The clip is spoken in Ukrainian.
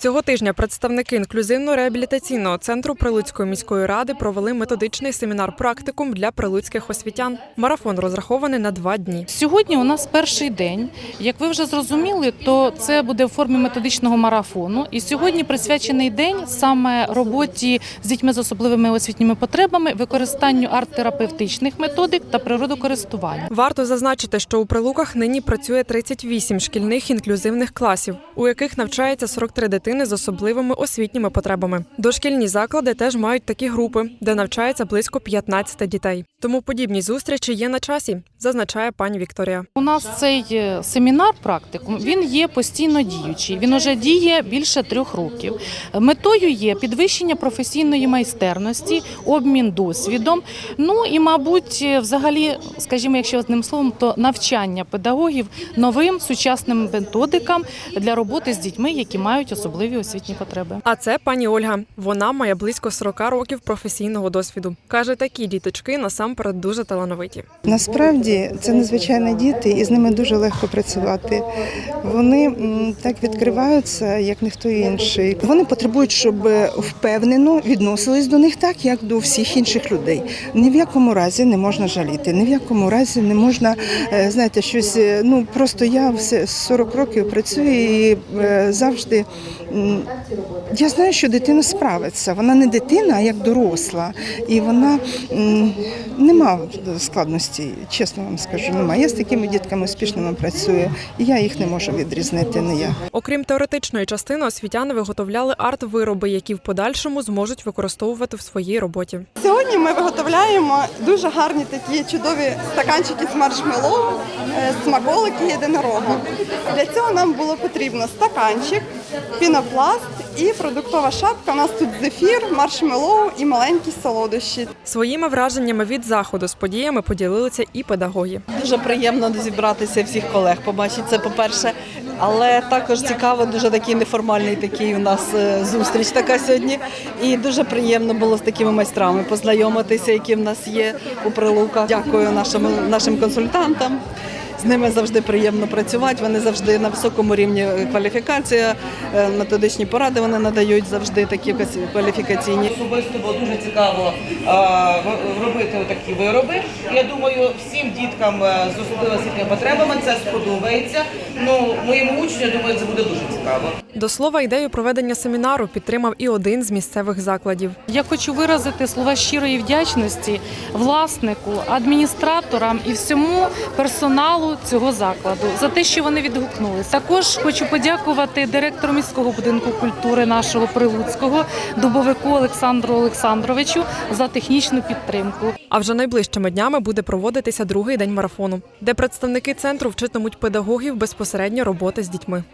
Цього тижня представники інклюзивно-реабілітаційного центру Прилуцької міської ради провели методичний семінар практикум для прилуцьких освітян. Марафон розрахований на два дні. Сьогодні у нас перший день. Як ви вже зрозуміли, то це буде в формі методичного марафону. І сьогодні присвячений день саме роботі з дітьми з особливими освітніми потребами, використанню арт-терапевтичних методик та природокористування. Варто зазначити, що у прилуках нині працює 38 шкільних інклюзивних класів, у яких навчається 43 дитини з особливими освітніми потребами. Дошкільні заклади теж мають такі групи, де навчається близько 15 дітей. Тому подібні зустрічі є на часі, зазначає пані Вікторія. У нас цей е, семінар практикум він є постійно діючий. Він уже діє більше трьох років. Метою є підвищення професійної майстерності, обмін досвідом. Ну і, мабуть, е, взагалі, скажімо, якщо одним словом, то навчання педагогів новим сучасним методикам для роботи з дітьми, які мають особливі освітні потреби. А це пані Ольга. Вона має близько 40 років професійного досвіду. каже, такі діточки насамперед дуже талановиті. Насправді це надзвичайні діти, і з ними дуже легко працювати. Вони так відкриваються, як ніхто інший. Вони потребують, щоб впевнено відносились до них так, як до всіх інших людей. Ні в якому разі не можна жаліти, ні в якому разі не можна, е, знаєте, щось. е, Ну просто я все 40 років працюю і е, завжди. Я знаю, що дитина справиться. Вона не дитина, а як доросла. І вона нема складності, чесно вам скажу, немає. Я з такими дітками успішними працюю, і я їх не можу відрізнити ніяк. Окрім теоретичної частини, освітяни виготовляли арт-вироби, які в подальшому зможуть використовувати в своїй роботі. Сьогодні ми виготовляємо дуже гарні такі чудові стаканчики з маршмеллоу, е, смаколики єдинорога. Для цього нам було потрібно стаканчик, пінопласт і продуктова шапка. У нас тут зефір, маршмеллоу і маленькі солодощі. Своїми враженнями від заходу з подіями поділилися і педагоги. Дуже приємно зібратися всіх колег, побачити це, по-перше. Але також цікаво, дуже такий неформальний такий у нас е, зустріч така сьогодні. І дуже приємно було з такими майстрами познайомитися, які в нас є у прилуках. Дякую нашим, нашим консультантам. З ними завжди приємно працювати. Вони завжди на високому рівні кваліфікація, е, методичні поради вони надають завжди такі кваліфікаційні. Особисто було дуже цікаво робити такі вироби. Я думаю, всім діткам е, з особливо потребами це сподобається. Ну, моєму учню, я думаю, це буде дуже цікаво. До слова, ідею проведення семінару підтримав і один з місцевих закладів. Я хочу виразити слова щирої вдячності власнику, адміністраторам і всьому персоналу цього закладу за те, що вони відгукнулися. Також хочу подякувати директору міського будинку культури нашого Прилуцького Дубовику Олександру Олександровичу за технічну підтримку. А вже найближчими днями буде проводитися другий день марафону, де представники центру вчитимуть педагогів безпосередньо роботи з дітьми.